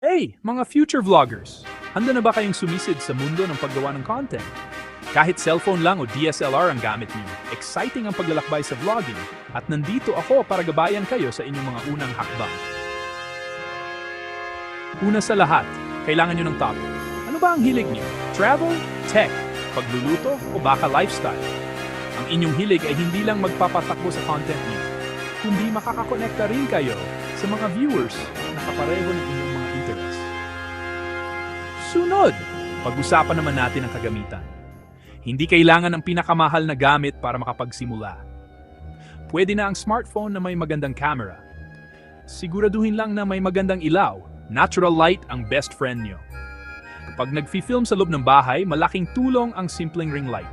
Hey, mga future vloggers! Handa na ba kayong sumisid sa mundo ng paggawa ng content? Kahit cellphone lang o DSLR ang gamit niyo, exciting ang paglalakbay sa vlogging at nandito ako para gabayan kayo sa inyong mga unang hakbang. Una sa lahat, kailangan nyo ng topic. Ano ba ang hilig niyo? Travel, tech, pagluluto, o baka lifestyle? Ang inyong hilig ay hindi lang magpapatakbo sa content niyo, kundi makakakonekta rin kayo sa mga viewers na kapareho ng. Sunod, pag-usapan naman natin ang kagamitan. Hindi kailangan ng pinakamahal na gamit para makapagsimula. Pwede na ang smartphone na may magandang camera. Siguraduhin lang na may magandang ilaw. Natural light ang best friend nyo. Kapag nagfi-film sa loob ng bahay, malaking tulong ang simpleng ring light.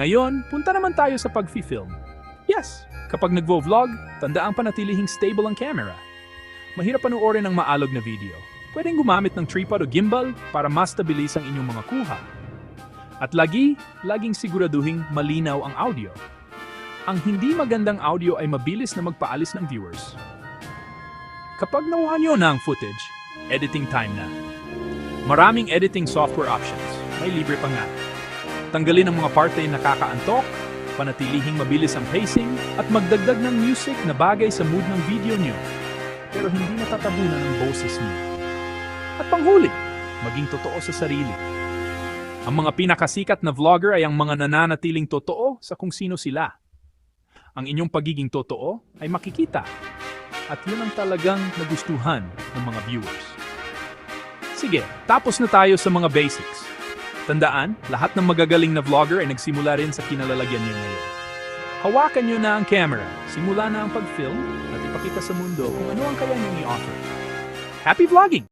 Ngayon, punta naman tayo sa pag-fi-film. Yes, kapag nagvo-vlog, tandaang panatilihing stable ang camera. Mahirap panoorin ng maalog na video. Pwedeng gumamit ng tripod o gimbal para mas stabilis ang inyong mga kuha. At lagi, laging siguraduhing malinaw ang audio. Ang hindi magandang audio ay mabilis na magpaalis ng viewers. Kapag nakuha nyo na ang footage, editing time na. Maraming editing software options, may libre pa nga. Tanggalin ang mga parte na nakakaantok, panatilihing mabilis ang pacing, at magdagdag ng music na bagay sa mood ng video nyo. Pero hindi natatabunan ng boses nyo. At panghuli, maging totoo sa sarili. Ang mga pinakasikat na vlogger ay ang mga nananatiling totoo sa kung sino sila. Ang inyong pagiging totoo ay makikita. At yun ang talagang nagustuhan ng mga viewers. Sige, tapos na tayo sa mga basics. Tandaan, lahat ng magagaling na vlogger ay nagsimula rin sa kinalalagyan niyo ngayon. Hawakan niyo na ang camera, simula na ang pag-film, at ipakita sa mundo kung ano ang kaya niyong i-offer. Happy vlogging!